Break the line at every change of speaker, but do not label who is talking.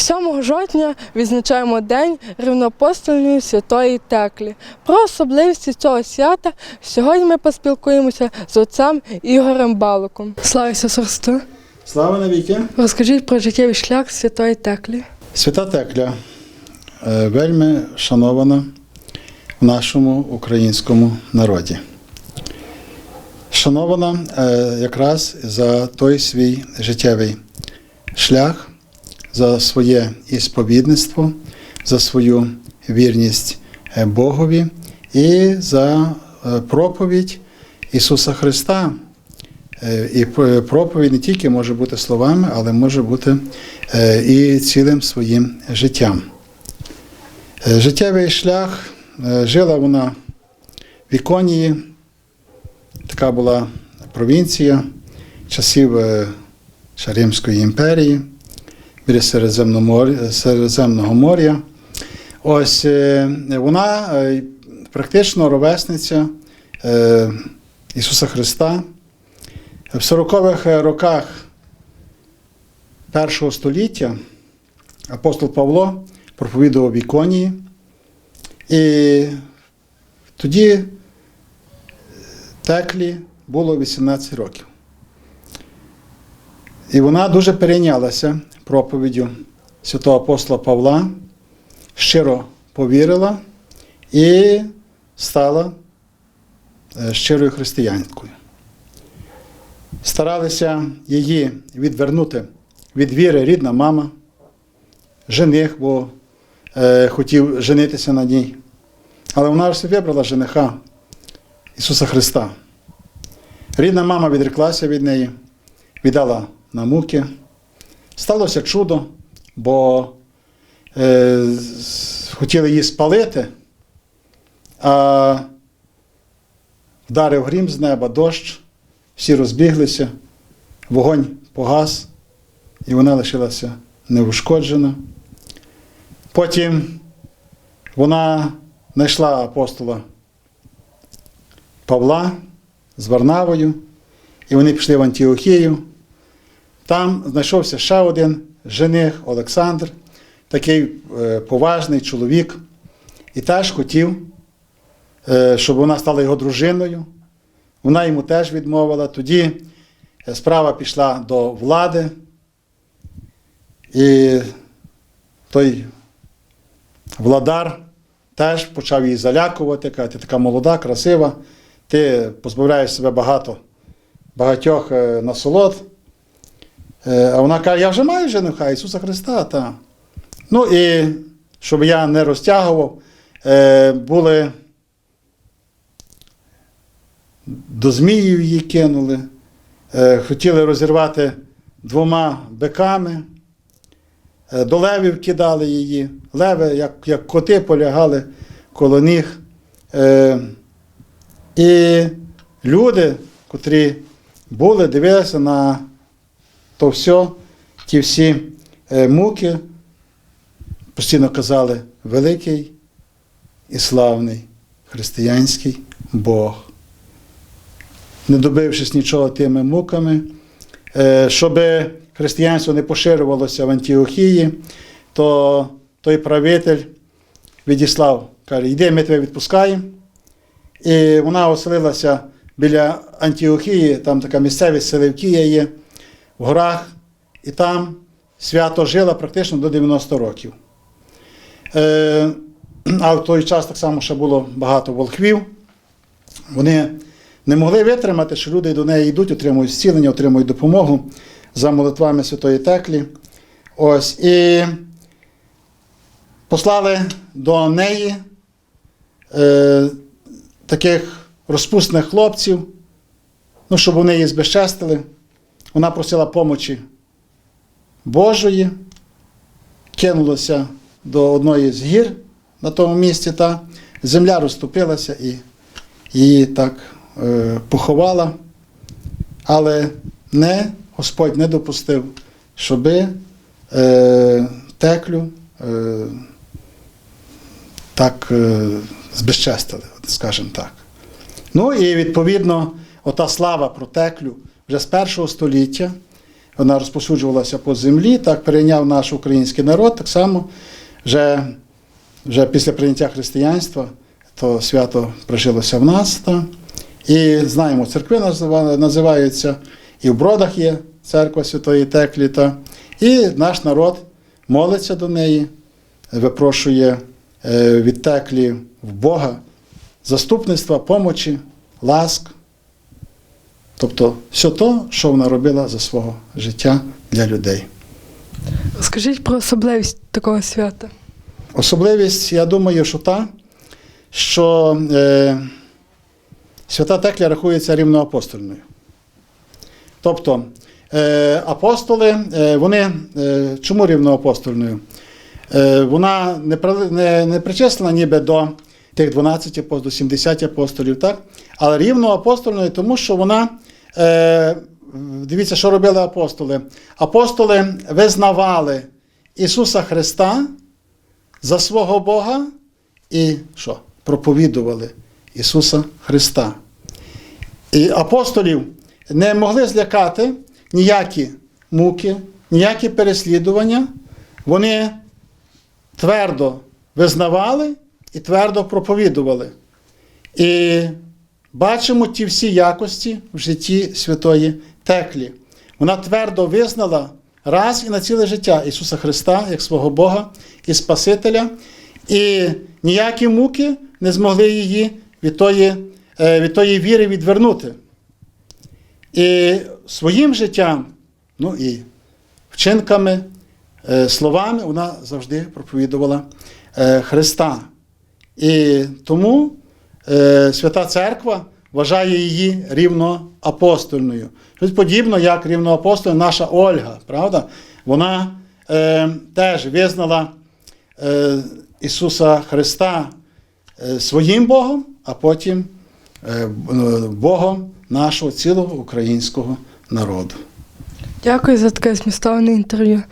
7 жовтня відзначаємо День рівноапостольної святої Теклі. Про особливості цього свята сьогодні ми поспілкуємося з отцем Ігорем Балуком. Слава Ісусу Христу!
Слава навіки!
Розкажіть про життєвий шлях святої Теклі.
Свята Текля е, вельми шанована в нашому українському народі. Шанована е, якраз за той свій життєвий шлях, за своє ісповідництво, за свою вірність е, Богові і за е, проповідь Ісуса Христа. Е, І проповідь не тільки може бути словами, але може бути і цілим своїм життям. Життєвий шлях жила вона в Іконії, така була провінція часів Римської імперії, біля Середземного моря. Ось е, вона е, практично ровесниця е, Ісуса Христа. В 40-х роках першого століття апостол Павло проповідував в Іконії, і тоді теклі було 18 років. І вона дуже перейнялася проповіддю святого апостола Павла, щиро повірила і стала е, щирою християнкою старалися її відвернути від віри рідна мама, жених, бо е, хотів женитися на ній. Але вона ж вибрала жениха Ісуса Христа. Рідна мама відреклася від неї, віддала на муки. Сталося чудо, бо е, хотіли її спалити, а вдарив грім з неба, дощ всі розбіглися, вогонь погас, і вона лишилася неушкоджена. Потім вона знайшла апостола Павла з Варнавою, і вони пішли в Антіохію. Там знайшовся ще один жених Олександр, такий е, поважний чоловік, і теж хотів, е, щоб вона стала його дружиною. Вона йому теж відмовила. Тоді е, справа пішла до влади, і той владар теж почав її залякувати, каже, ти така молода, красива, ти позбавляєш себе багато, багатьох насолод. Е, А вона каже, я вже маю жениха Ісуса Христа. Та. Ну і щоб я не розтягував, е, були до зміїв її кинули, е, хотіли розірвати двома биками, до левів кидали її. Леви, як, як коти, полягали коло ніг. І люди, котрі були, дивилися на то все, ті всі е, муки, постійно казали, великий і славний християнський Бог не добившись нічого тими муками, е, щоб християнство не поширювалося в Антіохії, то той правитель відіслав, каже, йди, ми тебе відпускаємо. І вона оселилася біля Антіохії, там така місцевість Селевкія є, в горах, і там свято жила практично до 90 років. Е, а в той час так само ще було багато волхвів. Вони не могли витримати, що люди до неї йдуть, отримують зцілення, отримують допомогу за молитвами Святої Теклі. Ось, і послали до неї е, таких розпусних хлопців, ну, щоб вони її збезчестили. Вона просила помочі Божої, кинулася до одної з гір на тому місці, та земля розступилася і її так е, поховала, але не, Господь не допустив, щоби е, теклю е, так е, збезчестили, скажімо так. Ну і відповідно, ота слава про теклю вже з першого століття вона розпосуджувалася по землі, так перейняв наш український народ. Так само вже, вже після прийняття християнства то свято прижилося в нас. Та. І знаємо, церкви називаються, і в бродах є церква Святої Теклі. Та. І наш народ молиться до неї, випрошує е, від теклі в Бога заступництва, помочі, ласк. Тобто все то, що вона робила за свого життя для людей.
Скажіть про особливість такого свята.
Особливість, я думаю, що та, що е, свята Текля рахується рівноапостольною. Тобто е, апостоли, е, вони е, чому рівноапостольною? Е, вона не, не, не причислена ніби до тих 12 апостолів, 70 апостолів, так? але рівноапостольною, тому що вона. Е, дивіться, що робили апостоли. Апостоли визнавали Ісуса Христа за свого Бога і що? Проповідували Ісуса Христа. І апостолів не могли злякати ніякі муки, ніякі переслідування. Вони твердо визнавали і твердо проповідували. І бачимо ті всі якості в житті Святої Теклі. Вона твердо визнала раз і на ціле життя Ісуса Христа як свого Бога і Спасителя, і ніякі муки не змогли її від тої, е, від тої віри відвернути. І своїм життям, ну і вчинками, е, словами вона завжди проповідувала е, Христа. І тому Свята Церква вважає її рівноапостольною. Щось подібне, як рівноапостольна наша Ольга, правда? Вона е, теж визнала е, Ісуса Христа е, своїм Богом, а потім е, Богом нашого цілого українського народу.
Дякую за таке змістовне інтерв'ю.